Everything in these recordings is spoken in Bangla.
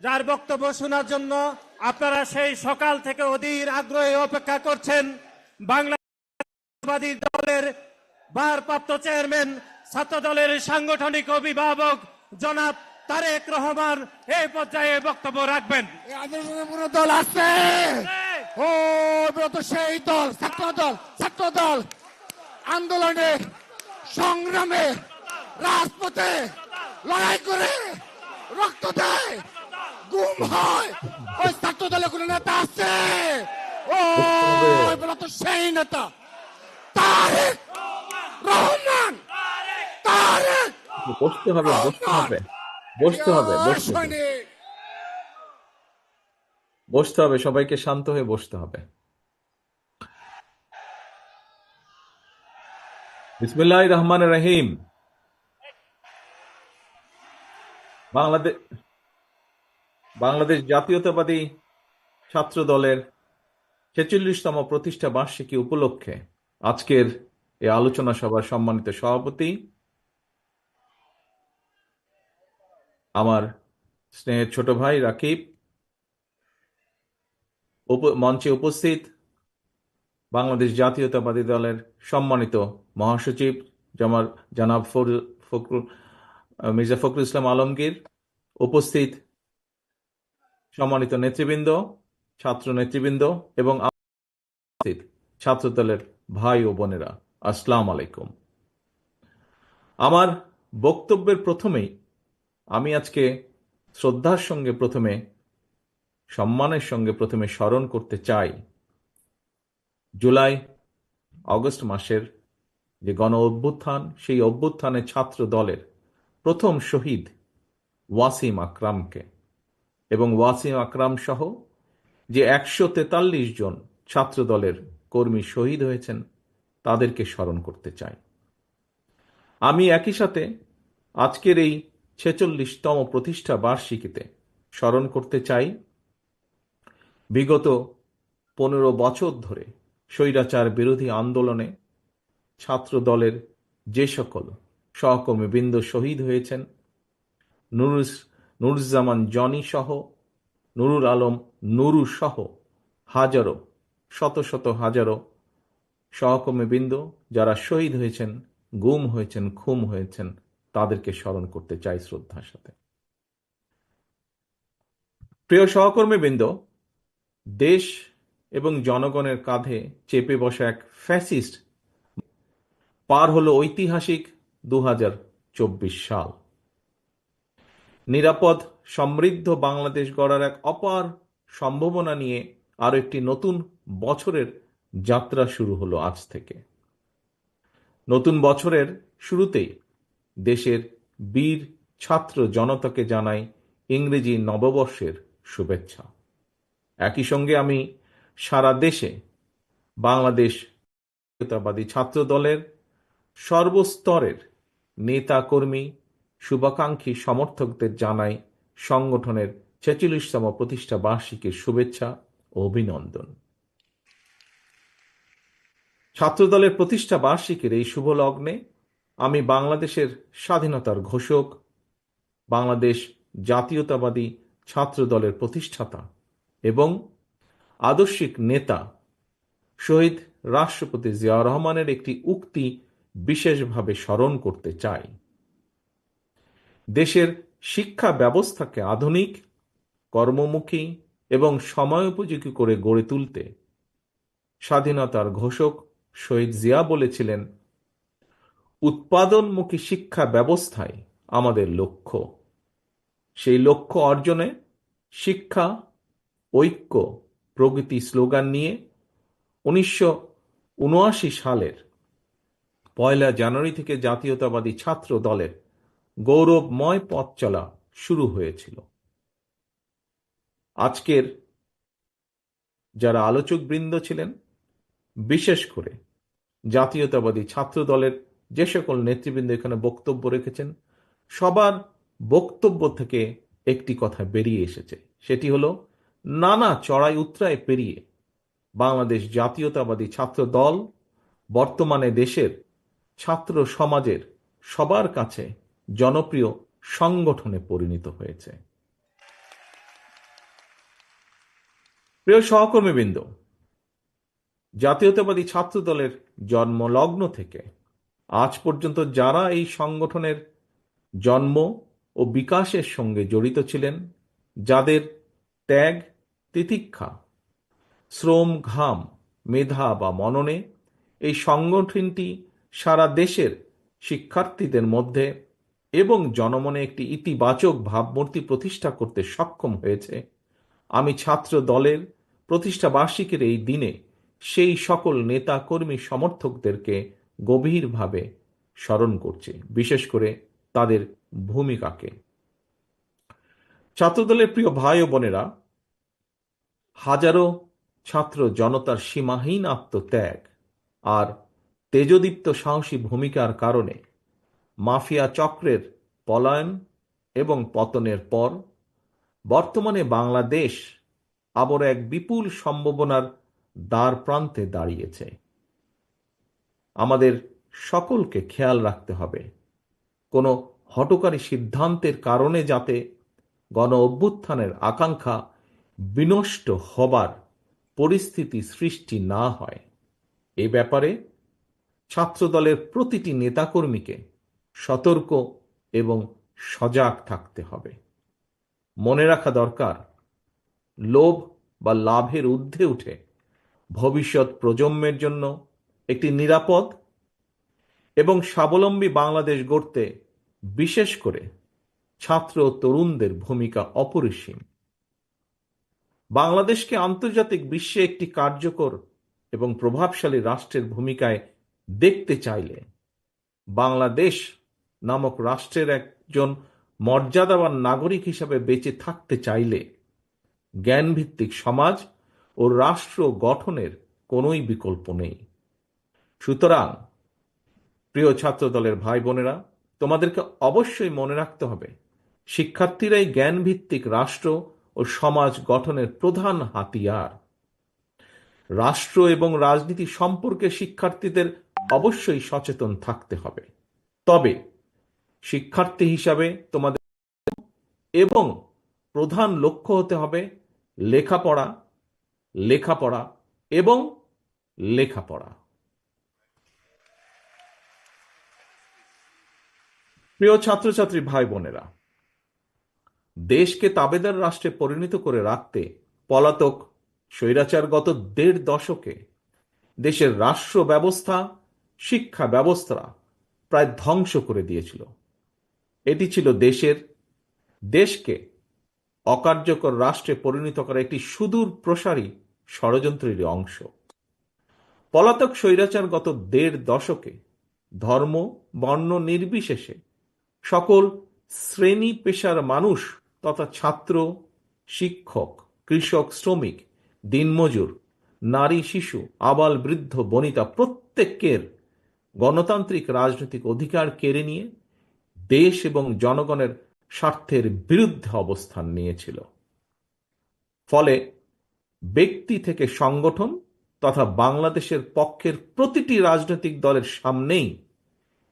যার বক্তব্য শোনার জন্য আপনারা সেই সকাল থেকে অধীর আগ্রহে অপেক্ষা করছেন। বাংলাবাদী দলের ভারপ্রাপ্ত চেয়ারম্যান ছাত্র দলের সাংগঠনিক অভিভাবক জনাব তারেক রহমান এই পর্যায়ে বক্তব্য রাখবেন। দল আছে? ও সেই দল ছাত্র দল ছাত্র দল। আন্দোলনে সংগ্রামে রাজপথে লড়াই করে রক্ত দেয় গুম হয়। ওই ছাত্র দলে কোনো নেতা আছে? ও তো সেই নেতা। তারেক রহমান। তারেক বসতে হবে বসতে হবে। বসতে হবে বসতে হবে। বসতে হবে সবাইকে শান্ত হয়ে বসতে হবে। বিসমিল্লাহ রহমান রহিম। বাংলাদেশ বাংলাদেশ জাতীয়তাবাদী ছাত্র দলের ছেচল্লিশতম প্রতিষ্ঠা বার্ষিকী উপলক্ষে আজকের এই আলোচনা সভার সম্মানিত সভাপতি, আমার স্নেহের ছোট ভাই রাকিব মঞ্চে উপস্থিত বাংলাদেশ জাতীয়তাবাদী দলের সম্মানিত মহাসচিব জামার জানাব ফখরুল মির্জা ফখরুল ইসলাম আলমগীর উপস্থিত সম্মানিত নেতৃবৃন্দ, ছাত্র নেতৃবৃন্দ এবং উপস্থিত ছাত্র দলের ভাই ও বোনেরা, আসসালাম আলাইকুম। আমার বক্তব্যের প্রথমেই আমি আজকে শ্রদ্ধার সঙ্গে প্রথমে, সম্মানের সঙ্গে প্রথমে স্মরণ করতে চাই জুলাই অগস্ট মাসের যে গণ অভ্যুত্থান, সেই অভ্যুত্থানে ছাত্র দলের প্রথম শহীদ ওয়াসিম আকরামকে। এবং ওয়াসিম আকরাম সহ যে একশো তেতাল্লিশ জন ছাত্রদলের কর্মী শহীদ হয়েছেন, তাদেরকে স্মরণ করতে চাই। আমি একই সাথে আজকের এই ছেচল্লিশতম প্রতিষ্ঠা বার্ষিকীতে স্মরণ করতে চাই, বিগত পনেরো বছর ধরে স্বৈরাচার বিরোধী আন্দোলনে ছাত্র দলের যে সকল সহকর্মীবৃন্দ শহীদ হয়েছেন। নুরুস, নুরুজ্জামান জনি সহ, নুরুল আলম নুরু সহ হাজারো, শত শত হাজারো সহকর্মীবৃন্দ যারা শহীদ হয়েছেন, গুম হয়েছেন খুম হয়েছেন, তাদেরকে স্মরণ করতে চাই শ্রদ্ধার সাথে। প্রিয় সহকর্মীবৃন্দ দেশ এবং জনগণের কাঁধে চেপে বসা এক ফ্যাসিস্ট পার হলো ঐতিহাসিক দু হাজার চব্বিশ সাল। নিরাপদ, সমৃদ্ধ বাংলাদেশ গড়ার এক অপার সম্ভাবনা নিয়ে আরও একটি নতুন বছরের যাত্রা শুরু হলো আজ থেকে। নতুন বছরের শুরুতেই দেশের বীর ছাত্র জনতাকে জানাই ইংরেজি নববর্ষের শুভেচ্ছা। একই সঙ্গে আমি সারা দেশে বাংলাদেশ ছাত্র দলের সর্বস্তরের নেতা কর্মী শুভাকাঙ্ক্ষী সমর্থকদের জানাই সংগঠনের ছেচল্লিশতম প্রতিষ্ঠা বার্ষিকীর শুভেচ্ছা ও অভিনন্দন। ছাত্রদলের প্রতিষ্ঠা বার্ষিকীর এই শুভ লগ্নে আমি বাংলাদেশের স্বাধীনতার ঘোষক, বাংলাদেশ জাতীয়তাবাদী ছাত্রদলের প্রতিষ্ঠাতা এবং আদর্শিক নেতা শহীদ রাষ্ট্রপতি জিয়াউর রহমানের একটি উক্তি বিশেষভাবে স্মরণ করতে চাই। দেশের শিক্ষা ব্যবস্থাকে আধুনিক, কর্মমুখী এবং সময়োপযোগী করে গড়ে তুলতে স্বাধীনতার ঘোষক শহীদ জিয়া বলেছিলেন, উৎপাদনমুখী শিক্ষা ব্যবস্থায় আমাদের লক্ষ্য। সেই লক্ষ্য অর্জনে শিক্ষা, ঐক্য প্রগতি স্লোগান নিয়ে উনিশশো উনআশি সালের পয়লা জানুয়ারি থেকে জাতীয়তাবাদী ছাত্র দলের গৌরবময় পথ চলা শুরু হয়েছিল। আজকের যারা আলোচক বৃন্দ ছিলেন, বিশেষ করে জাতীয়তাবাদী ছাত্র দলের যে সকল নেতৃবৃন্দ এখানে বক্তব্য রেখেছেন, সবার বক্তব্য থেকে একটি কথা বেরিয়ে এসেছে। সেটি হলো, নানা চড়াই উত্তরায় পেরিয়ে বাংলাদেশ জাতীয়তাবাদী ছাত্র দল বর্তমানে দেশের ছাত্র সমাজের সবার কাছে জনপ্রিয় সংগঠনে পরিণত হয়েছে। প্রিয় সহকর্মীবৃন্দ, জাতীয়তাবাদী ছাত্র দলের জন্মলগ্ন থেকে আজ পর্যন্ত যারা এই সংগঠনের জন্ম ও বিকাশের সঙ্গে জড়িত ছিলেন, যাদের ত্যাগ, তিতিক্ষা, শ্রম ঘাম, মেধা বা মননে এই সংগঠনটি সারা দেশের শিক্ষার্থীদের মধ্যে এবং জনমনে একটি ইতিবাচক ভাবমূর্তি প্রতিষ্ঠা করতে সক্ষম হয়েছে। আমি ছাত্র দলের প্রতিষ্ঠা বার্ষিকীর এই দিনে সেই সকল নেতা কর্মী সমর্থকদেরকে গভীরভাবে স্মরণ করছি, বিশেষ করে তাদের ভূমিকাকে। ছাত্রদলের প্রিয় ভাই ও বোনেরা, হাজারো ছাত্র জনতার সীমাহীন আত্মত্যাগ আর তেজদীপ্ত সাহসী ভূমিকার কারণে মাফিয়া চক্রের পলায়ন এবং পতনের পর বর্তমানে বাংলাদেশ আবার এক বিপুল সম্ভাবনার দ্বার প্রান্তে দাঁড়িয়েছে। আমাদের সকলকে খেয়াল রাখতে হবে। কোনো হটকারী সিদ্ধান্তের কারণে যাতে গণ অভ্যুত্থানের আকাঙ্ক্ষা বিনষ্ট হবার পরিস্থিতি সৃষ্টি না হয়। এ ব্যাপারে ছাত্রদলের প্রতিটি নেতাকর্মীকে সতর্ক এবং সজাগ থাকতে হবে। মনে রাখা দরকার, লোভ বা লাভের ঊর্ধ্বে উঠে ভবিষ্যৎ প্রজন্মের জন্য একটি নিরাপদ এবং স্বাবলম্বী বাংলাদেশ গড়তে বিশেষ করে ছাত্র ও তরুণদের ভূমিকা অপরিসীম। বাংলাদেশকে আন্তর্জাতিক বিশ্বে একটি কার্যকর এবং প্রভাবশালী রাষ্ট্রের ভূমিকায় দেখতে চাইলে বাংলাদেশ নামক রাষ্ট্রের একজন মর্যাদাবান নাগরিক হিসাবে বেঁচে থাকতে চাইলে জ্ঞানভিত্তিক সমাজ ও রাষ্ট্র গঠনের কোনোই বিকল্প নেই। সুতরাং, প্রিয় ছাত্র দলের ভাই বোনেরা তোমাদেরকে অবশ্যই মনে রাখতে হবে, শিক্ষার্থীরাই জ্ঞানভিত্তিক রাষ্ট্র ও সমাজ গঠনের প্রধান হাতিয়ার। রাষ্ট্র এবং রাজনীতি সম্পর্কে শিক্ষার্থীদের অবশ্যই সচেতন থাকতে হবে। তবে শিক্ষার্থী হিসাবে তোমাদের এবং প্রধান লক্ষ্য হতে হবে লেখাপড়া লেখাপড়া এবং লেখাপড়া। প্রিয় ছাত্রছাত্রী ভাই বোনেরা, দেশকে তাবেদার রাষ্ট্রে পরিণত করে রাখতে পলাতক স্বৈরাচার গত দেড় দশকে দেশের রাষ্ট্র ব্যবস্থা শিক্ষা ব্যবস্থা প্রায় ধ্বংস করে দিয়েছিল। এটি ছিল দেশের, দেশকে অকার্যকর রাষ্ট্রে পরিণত করা একটি সুদূর প্রসারী ষড়যন্ত্রের অংশ। পলাতক স্বৈরাচার গত দেড় দশকে ধর্ম, বর্ণ নির্বিশেষে সকল শ্রেণি পেশার মানুষ তথা ছাত্র, শিক্ষক, কৃষক, শ্রমিক, দিনমজুর, নারী, শিশু, আবাল বৃদ্ধ, বনিতা প্রত্যেকের গণতান্ত্রিক রাজনৈতিক অধিকার কেড়ে নিয়ে দেশ এবং জনগণের স্বার্থের বিরুদ্ধে অবস্থান নিয়েছিল। ফলে ব্যক্তি থেকে সংগঠন তথা বাংলাদেশের পক্ষের প্রতিটি রাজনৈতিক দলের সামনেই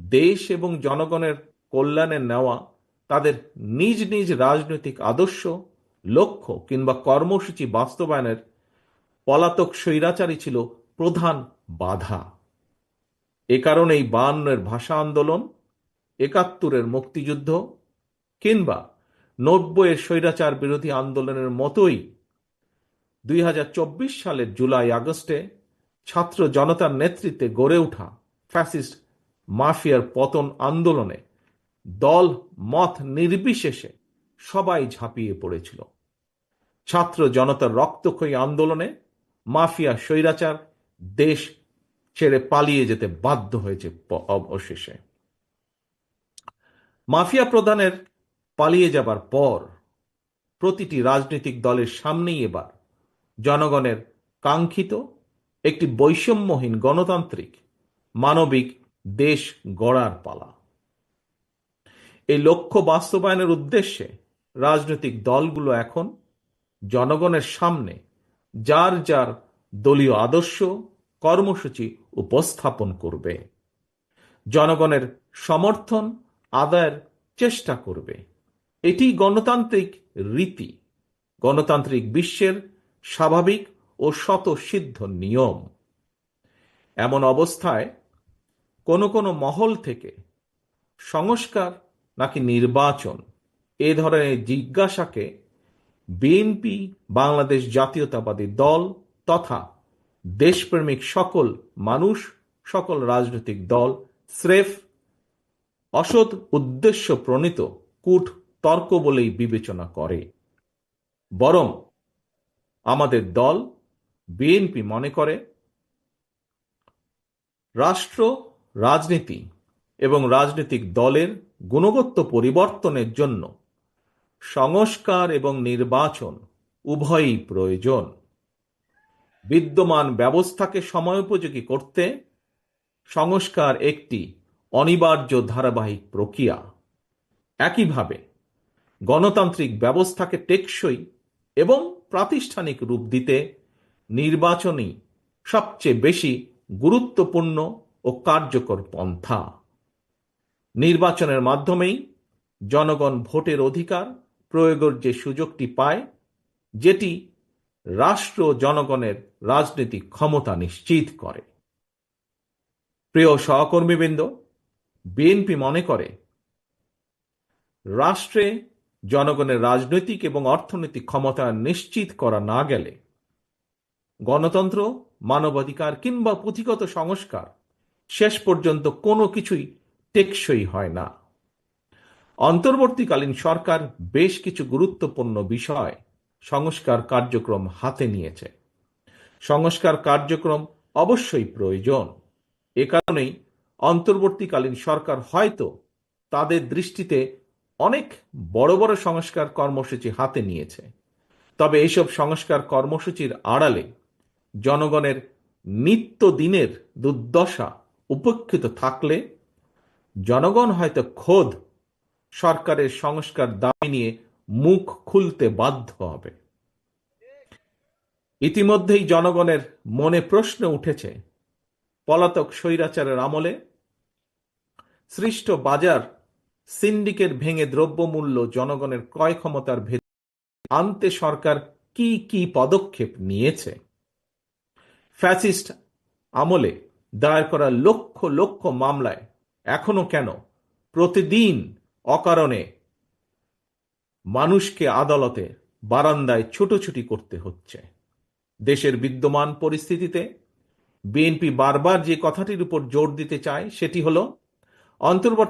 দেশ এবং জনগণের কল্যাণে নেওয়া তাদের নিজ নিজ রাজনৈতিক আদর্শ, লক্ষ্য কিংবা কর্মসূচি বাস্তবায়নের পলাতক স্বৈরাচারী ছিল প্রধান বাধা। এ কারণেই বায়ান্নের ভাষা আন্দোলন, একাত্তরের মুক্তিযুদ্ধ, কিংবা নব্বইয়ের স্বৈরাচার বিরোধী আন্দোলনের মতোই দুই হাজার চব্বিশ সালের জুলাই আগস্টে ছাত্র জনতার নেতৃত্বে গড়ে ওঠা ফ্যাসিস্ট মাফিয়ার পতন আন্দোলনে দল মত নির্বিশেষে সবাই ঝাঁপিয়ে পড়েছিল। ছাত্র জনতার রক্তক্ষয়ী আন্দোলনে মাফিয়া স্বৈরাচার দেশ পালিয়ে যেতে বাধ্য হয়েছে অবশেষে। মাফিয়া প্রধানের পালিয়ে যাবার পর প্রতিটি রাজনৈতিক দলের সামনেই এবার জনগণের কাঙ্ক্ষিত একটি বৈষম্যহীন গণতান্ত্রিক মানবিক দেশ গড়ার পালা। এই লক্ষ্য বাস্তবায়নের উদ্দেশ্যে রাজনৈতিক দলগুলো এখন জনগণের সামনে যার যার দলীয় আদর্শ কর্মসূচি উপস্থাপন করবে। জনগণের সমর্থন, আদায়ের চেষ্টা করবে। এটি গণতান্ত্রিক রীতি, গণতান্ত্রিক বিশ্বের স্বাভাবিক ও স্বতঃসিদ্ধ নিয়ম। এমন অবস্থায় কোনো কোনো মহল থেকে সংস্কার নাকি নির্বাচন এ ধরনের জিজ্ঞাসাকে বিএনপি, বাংলাদেশ জাতীয়তাবাদী দল তথা দেশপ্রেমিক সকল মানুষ, সকল রাজনৈতিক দল, স্রেফ অসৎ উদ্দেশ্য প্রণীত কূট তর্ক বলেই বিবেচনা করে। বরং আমাদের দল বিএনপি মনে করে, রাষ্ট্র, রাজনীতি এবং রাজনৈতিক দলের গুণগত পরিবর্তনের জন্য সংস্কার এবং নির্বাচন উভয়ই প্রয়োজন। বিদ্যমান ব্যবস্থাকে সময়োপযোগী করতে সংস্কার একটি অনিবার্য ধারাবাহিক প্রক্রিয়া। একইভাবে, গণতান্ত্রিক ব্যবস্থাকে টেকসই এবং প্রাতিষ্ঠানিক রূপ দিতে নির্বাচনই সবচেয়ে বেশি গুরুত্বপূর্ণ ও কার্যকর পন্থা। নির্বাচনের মাধ্যমেই জনগণ ভোটের অধিকার, প্রয়োগের যে সুযোগটি পায়, যেটি রাষ্ট্র জনগণের রাজনৈতিক ক্ষমতা নিশ্চিত করে। প্রিয় সহকর্মীবৃন্দ বিএনপি মনে করে, রাষ্ট্রে জনগণের রাজনৈতিক এবং অর্থনৈতিক ক্ষমতা নিশ্চিত করা না গেলে গণতন্ত্র, মানবাধিকার কিংবা পুঁথিগত সংস্কার শেষ পর্যন্ত কোনো কিছুই টেকসই হয় না। অন্তর্বর্তীকালীন সরকার বেশ কিছু গুরুত্বপূর্ণ বিষয় সংস্কার কার্যক্রম হাতে নিয়েছে। সংস্কার কার্যক্রম অবশ্যই প্রয়োজন। এ কারণেই অন্তর্বর্তীকালীন সরকার হয়তো তাদের দৃষ্টিতে অনেক বড় বড় সংস্কার কর্মসূচি হাতে নিয়েছে। তবে এইসব সংস্কার কর্মসূচির আড়ালে জনগণের নিত্য দিনের দুর্দশা উপেক্ষিত থাকলে জনগণ হয়তো খোদ সরকারের সংস্কার দাবি নিয়ে মুখ খুলতে বাধ্য হবে। ইতিমধ্যেই জনগণের মনে প্রশ্ন উঠেছে, পলাতক স্বৈরাচারের আমলে সৃষ্ট বাজার সিন্ডিকেট ভেঙে দ্রব্যমূল্য জনগণের ক্রয় ক্ষমতার ভেতর আনতে সরকার কি কি পদক্ষেপ নিয়েছে? ফ্যাসিস্ট আমলে দায়ের করা লক্ষ লক্ষ মামলায় এখনও কেন প্রতিদিন অকারণে মানুষকে আদালতে বারান্দায় ছুটোছুটি করতে হচ্ছে। দেশের বিদ্যমান পরিস্থিতিতে বিএনপি বারবার যে কথাটির উপর জোর দিতে চায়, সেটি হলো, অন্তর্বর্তী